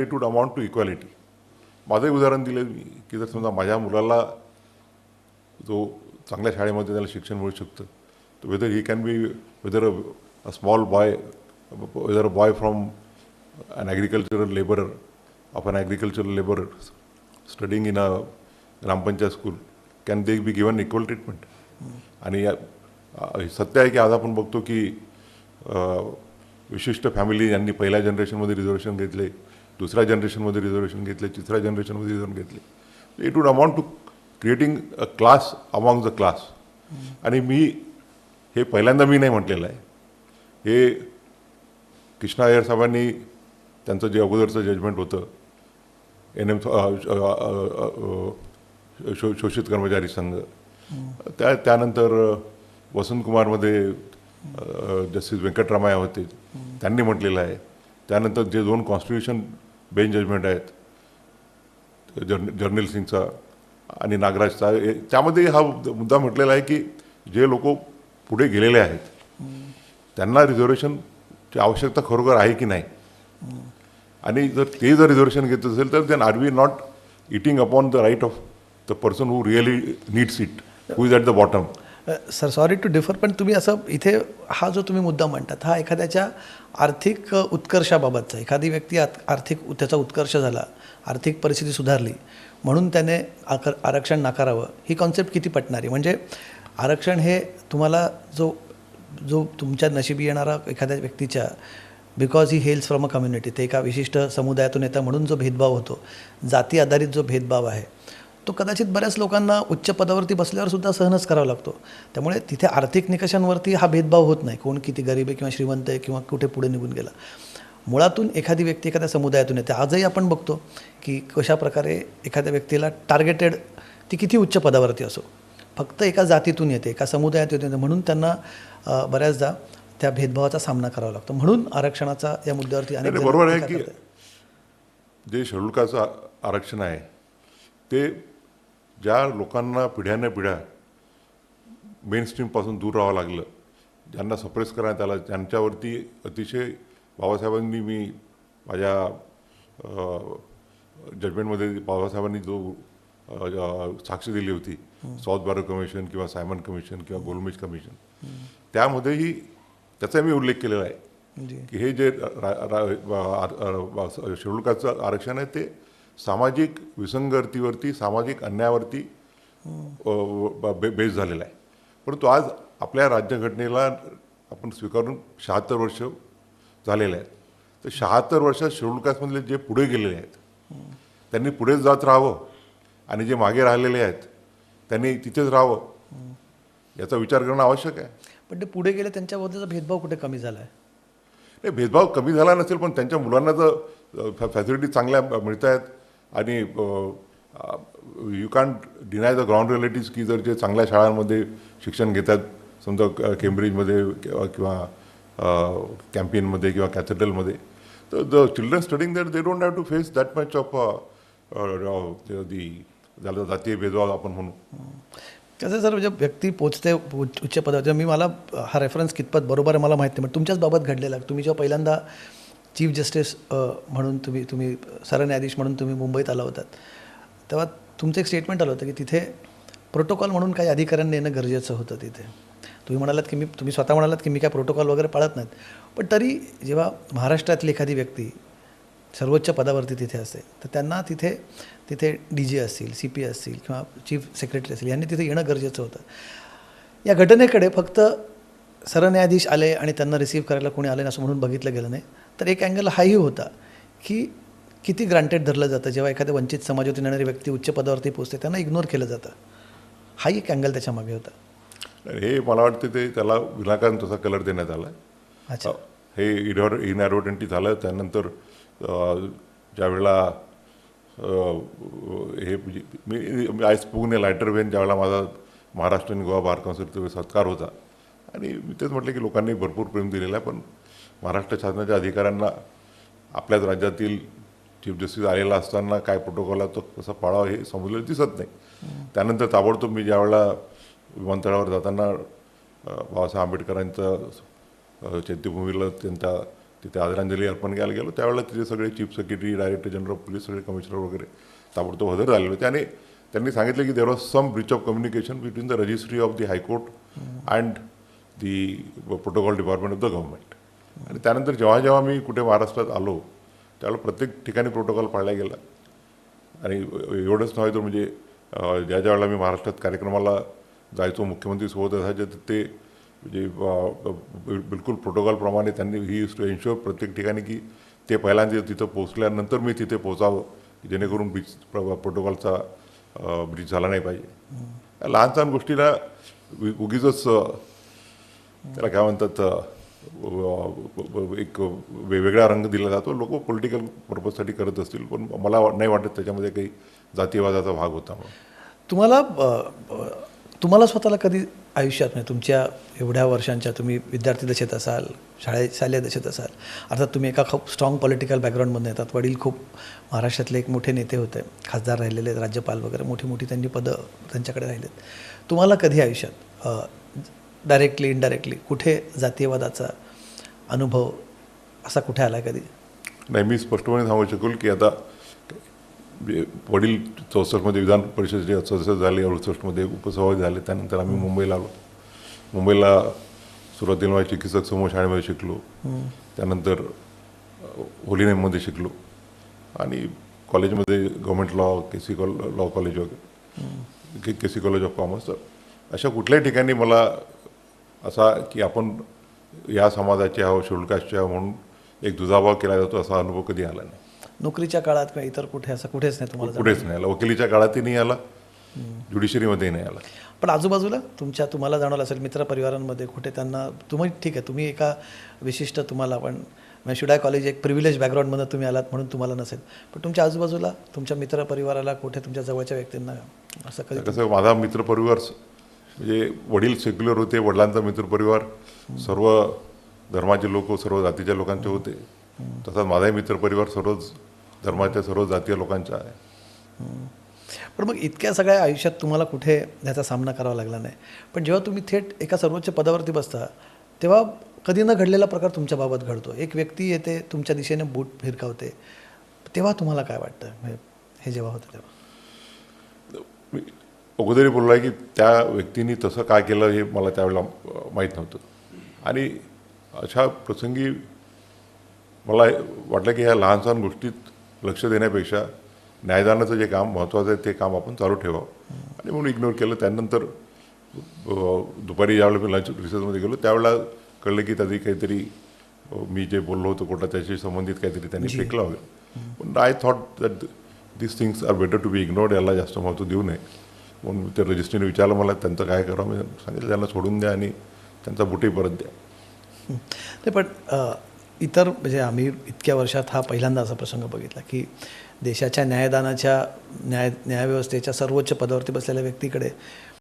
It would amount to equality माझंही उदाहरण दिलं मी की जर समजा माझ्या मुलाला जो चांगल्या शाळेमध्ये त्याला शिक्षण मिळू शकतं तर whether he can be whether a small boy whether a boy from an agricultural labour of an agricultural labour studying in a gram panchayat school can they be given equal treatment आणि सत्य आहे की आज आपण बघतो की विशिष्ट family यांनी पहिल्या जनरेशनमध्ये रिझर्वेशन घेतले दुसऱ्या जनरेशनमध्ये रिझर्वेशन घेतले तिसऱ्या जनरेशनमध्ये रिझर्वेशन घेतले. It would amount to creating a class among the class आणि मी हे पहिल्यांदा मी नाही म्हटलेलं आहे. हे कृष्णा अय्यर साहेबांनी त्यांचं जे अगोदरचं जजमेंट होतं एन एम शो शोषित कर्मचारी संघ. त्या त्यानंतर वसंतकुमारमध्ये जस्टिस व्यंकटरामय्या होते. त्यांनी म्हटलेलं आहे. त्यानंतर जे दोन कॉन्स्टिट्यूशन बेन जजमेंट आहेत. जर्न जर्नल सिंगचा आणि नागराजचा. त्यामध्ये हा मुद्दा मुद्दा म्हटलेला आहे की जे लोक पुढे गेलेले आहेत त्यांना रिझर्वेशनची आवश्यकता खरोखर आहे की नाही? आणि जर ते जर रिझर्वेशन घेत असेल तर then are we not eating upon the right of the person who really needs it who is at the bottom sir sorry to differ पण तुम्ही असं इथे हा जो तुम्ही मुद्दा म्हणतात हा एखाद्याच्या आर्थिक उत्कर्षाबाबतचा एखादी व्यक्ती आत- आर्थिक त्याचा उत्कर्ष झाला आर्थिक परिस्थिती सुधारली म्हणून त्याने आकर आरक्षण नाकारावं ही कॉन्सेप्ट किती पटणारी? म्हणजे आरक्षण हे तुम्हाला जो जो तुमच्या नशिबी येणारा एखाद्या व्यक्तीच्या because he hails from a community ते एका विशिष्ट समुदायातून येतं म्हणून जो भेदभाव होतो जाती आधारित जो भेदभाव आहे तो कदाचित बऱ्याच लोकांना उच्च पदावरती बसल्यावर सुद्धा सहनच करावा लागतो. त्यामुळे तिथे आर्थिक निकषांवरती हा भेदभाव होत नाही. कोण किती गरीब आहे किंवा श्रीमंत आहे किंवा कुठे पुढे निघून गेला. मुळातून एखादी व्यक्ती एखाद्या समुदायातून येते. आजही आपण बघतो की कशा प्रकारे एखाद्या व्यक्तीला टार्गेटेड ती किती उच्च पदावरती असो. फक्त एका जातीतून येते एका समुदायात येते. म्हणून त्यांना बऱ्याचदा त्या भेदभावाचा सामना करावा लागतो. म्हणून आरक्षणाचा या मुद्द्यावरती अनेक बरोबर आहे की. जे शेड्युलकाचं आरक्षण आहे ते ज्या लोकांना पिढ्याने पिढ्या मेन स्ट्रीमपासून दूर राहावं लागलं ज्यांना सप्रेस करण्यात आलं त्यांच्यावरती अतिशय बाबासाहेबांनी मी माझ्या जजमेंटमध्ये बाबासाहेबांनी जो साक्ष दिली होती साऊथ बारो कमिशन किंवा सायमन कमिशन किंवा गोलमेज कमिशन त्यामध्येही त्याचा मी उल्लेख केलेला आहे. की हे जे आ- शेड्युलकाचं आरक्षण आहे ते सामाजिक विसंगतीवरती सामाजिक अन्यायावरती ब- बेस झालेला आहे. परंतु आज आपल्या राज्यघटनेला आपण स्वीकारून शहात्तर वर्ष झालेले आहेत. तर शहात्तर वर्षात शेड्युल कास्टमधले जे पुढे गेलेले आहेत त्यांनी पुढेच जात राहावं आणि जे मागे राहिलेले आहेत त्यांनी तिथेच राहावं याचा विचार करणं आवश्यक आहे. पण ते पुढे गेले त्यांच्याबद्दलचा भेदभाव कुठे कमी झाला आहे नाही भेदभाव कमी झाला नसेल पण त्यांच्या मुलांना जर फॅसिलिटी चांगल्या मिळत आहेत आणि you can't deny the ground relatives की जर जे चांगल्या शाळांमध्ये शिक्षण घेतात समजा क- केम्ब्रिजमध्ये किंवा किंवा कॅम्पियनमध्ये किंवा कॅथेड्रलमध्ये तर the children studying that they don't have to face that much of the ज्याला जातीय भेदभाव आपण म्हणू. कसं सर म्हणजे व्यक्ती पोचते उच्च उच्च पदावर म्हणजे मी मला हा रेफरन्स कितपत बरोबर आहे मला माहिती नाही पण तुमच्याच बाबत घडलेला तुम्ही जेव्हा पहिल्यांदा चीफ जस्टिस म्हणून तुम्ही तुम्ही सरन्यायाधीश म्हणून तुम्ही मुंबईत आला होतात. तेव्हा तुमचं एक स्टेटमेंट आलं होतं की तिथे प्रोटोकॉल म्हणून काही अधिकाऱ्यांनी येणं गरजेचं होतं तिथे. तुम्ही म्हणालात की मी तुम्ही स्वतः म्हणालात की मी काय प्रोटोकॉल वगैरे पाळत नाहीत. पण तरी जेव्हा महाराष्ट्रातली एखादी व्यक्ती सर्वोच्च पदावरती तिथे असते तर त्यांना तिथे तिथे डी जी असतील सी पी असतील किंवा चीफ सेक्रेटरी असतील यांनी तिथे येणं गरजेचं होतं. या घटनेकडे फक्त सरन्यायाधीश आले आणि त्यांना रिसीव्ह करायला कोणी आले असं म्हणून बघितलं गेलं नाही. तर एक अँगल हाही होता की किती ग्रांटेड धरलं जातं. जेव्हा एखाद्या वंचित समाजातून येणारी व्यक्ती उच्च पदावरती पोहोचते त्यांना इग्नोर केलं जातं. हाही एक अँगल त्याच्यामागे होता. हे मला वाटतं ते त्याला विनाकारण तसा कलर देण्यात आला. अच्छा. हे इनॅरो इनॅरोटंटी झालं. त्यानंतर ज्यावेळेला हे म्हणजे मी I spoken a lighter vein ज्यावेळेला माझा महाराष्ट्र आणि गोवा बार काउन्सिलचा सत्कार होता. आणि मी तेच म्हटलं की लोकांनी भरपूर प्रेम दिलेलं आहे पण महाराष्ट्र शासनाच्या अधिकाऱ्यांना आपल्याच राज्यातील चीफ जस्टिस आलेला असताना काय प्रोटोकॉल तो कसा पाळावा हे समजलेलं दिसत नाही. त्यानंतर ताबडतोब मी ज्यावेळेला विमानतळावर जाताना बाबासाहेब आंबेडकरांचं चैत्यभूमीला त्यांच्या तिथे आदरांजली अर्पण करायला गेलो. त्यावेळेला तिथे सगळे chief secretary director general police सगळे कमिशनर वगैरे ताबडतोब हजर झालेले होते. आणि त्यांनी सांगितलं की there was some breach of communication between the registry of the high court and the protocol department of the government आणि त्यानंतर जेव्हा जेव्हा मी कुठे महाराष्ट्रात आलो त्यावेळेला प्रत्येक ठिकाणी प्रोटोकॉल पाळला गेला आणि एवढंच नव्हे तर म्हणजे ज्या ज्या वेळेला मी महाराष्ट्रात कार्यक्रमाला जायचो मुख्यमंत्री सोबत असायचे तर ते म्हणजे बिलकुल प्रोटोकॉलप्रमाणे त्यांनी ही टू एन्श्युअर प्रत्येक ठिकाणी की ते पहिल्यांदा तिथं पोहोचल्यानंतर मी तिथे पोहोचावं की जेणेकरून ब्रिज प्रोटोकॉलचा ब्रिज झाला नाही पाहिजे लहान सहान गोष्टीला उगीच त्याला काय म्हणतात एक वेगवेगळा रंग दिला जातो. लोक पॉलिटिकल पर्पजसाठी करत असतील पण मला नाही वाटत त्याच्यामध्ये काही जातीवादाचा भाग होता म्हणून. तुम्हाला तुम्हाला स्वतःला कधी आयुष्यात म्हणजे तुमच्या एवढ्या वर्षांच्या तुम्ही विद्यार्थी दशेत असाल शाळे शालेय दशेत असाल अर्थात तुम्ही एका खूप स्ट्रॉंग पॉलिटिकल बॅकग्राऊंडमधून येतात. वडील खूप महाराष्ट्रातले एक मोठे नेते होते खासदार राहिलेले आहेत, राज्यपाल वगैरे मोठी मोठी त्यांनी पदं त्यांच्याकडे राहिलेत. तुम्हाला कधी आयुष्यात डायरेक्टली इनडायरेक्टली कुठे जातीयवादाचा अनुभव असा कुठे आला कधी? नाही मी स्पष्टपणे सांगू शकेल की आता वडील चौसष्टमध्ये विधान परिषदेचे सदस्य झाले अडुसष्टमध्ये उपसभापती झाले त्यानंतर आम्ही मुंबईला आलो. मुंबईला सुरुवातीला माझ्या चिकित्सक समूह शाळेमध्ये शिकलो. त्यानंतर होलीनेममध्ये शिकलो. आणि कॉलेजमध्ये government law K C call law college वगैरे K C college of commerce अशा कुठल्याही ठिकाणी मला असा की आपण या समाजाचे आहो शेड्यूल कास्टचे आहो म्हणून एक दुजाभाव केला जातो असा अनुभव कधी आला नाही. नोकरीच्या काळात किंवा इतर कुठे असं कुठेच नाही तुम्हाला कुठेच नाही आला. वकिलीच्या काळातही नाही आला. ज्युडिशरीमध्येही नाही आला. पण आजूबाजूला तुमच्या तुम्हाला जाणवलं असेल मित्रपरिवारांमध्ये कुठे त्यांना तुम्ही ठीक आहे तुम्ही एका विशिष्ट तुम्हाला पण शुडाय कॉलेज एक प्रिव्हिलेज बॅकग्राऊंडमधून तुम्ही आलात म्हणून तुम्हाला नसेल. पण तुमच्या आजूबाजूला तुमच्या मित्रपरिवाराला कुठे तुमच्या जवळच्या व्यक्तींना असं कसं माझा मित्रपरिवार म्हणजे वडील सेक्युलर होते वडिलांचा मित्रपरिवार सर्व धर्माचे लोक सर्व जातीच्या लोकांचे होते. तसाच माझाही मित्रपरिवार सर्वच धर्माच्या सर्व जातीय लोकांचा आहे. पण मग इतक्या सगळ्या आयुष्यात तुम्हाला कुठे याचा सामना करावा लागला नाही? पण जेव्हा तुम्ही थेट एका सर्वोच्च पदावरती बसता तेव्हा कधी न घडलेला प्रकार तुमच्या बाबत घडतो. एक व्यक्ती येते तुमच्या दिशेने बूट फिरकावते. तेव्हा तुम्हाला काय वाटतं? हे जेव्हा होतं तेव्हा. अगोदरी बोललो आहे की त्या व्यक्तीने तसं काय केलं हे मला त्यावेळेला माहीत नव्हतं. आणि अशा प्रसंगी मला वाटलं की ह्या लहान सहान गोष्टीत लक्ष देण्यापेक्षा न्यायदानाचं जे काम महत्त्वाचं आहे ते काम आपण चालू ठेवावं. आणि म्हणून इग्नोर केलं. त्यानंतर दुपारी ज्यावेळेला मी लंच रिसर्चमध्ये गेलो. त्यावेळेला कळलं की त्याची काहीतरी मी जे बोललो होतो कोर्टात त्याशी संबंधित काहीतरी त्यांनी फेकलं वगैरे पण I thought that this things are better to be ignored याला जास्त महत्त्व देऊ नये. म्हणून ते रजिस्ट्रीने विचारलं मला त्यांचं काय करावं? मी सांगितलं त्यांना सोडून द्या आणि त्यांचा बुटी परत द्या. ते पण इतर म्हणजे आम्ही इतक्या वर्षात हा पहिल्यांदा असा प्रसंग बघितला की देशाच्या न्यायदानाच्या न्याय न्यायव्यवस्थेच्या सर्वोच्च पदावरती बसलेल्या व्यक्तीकडे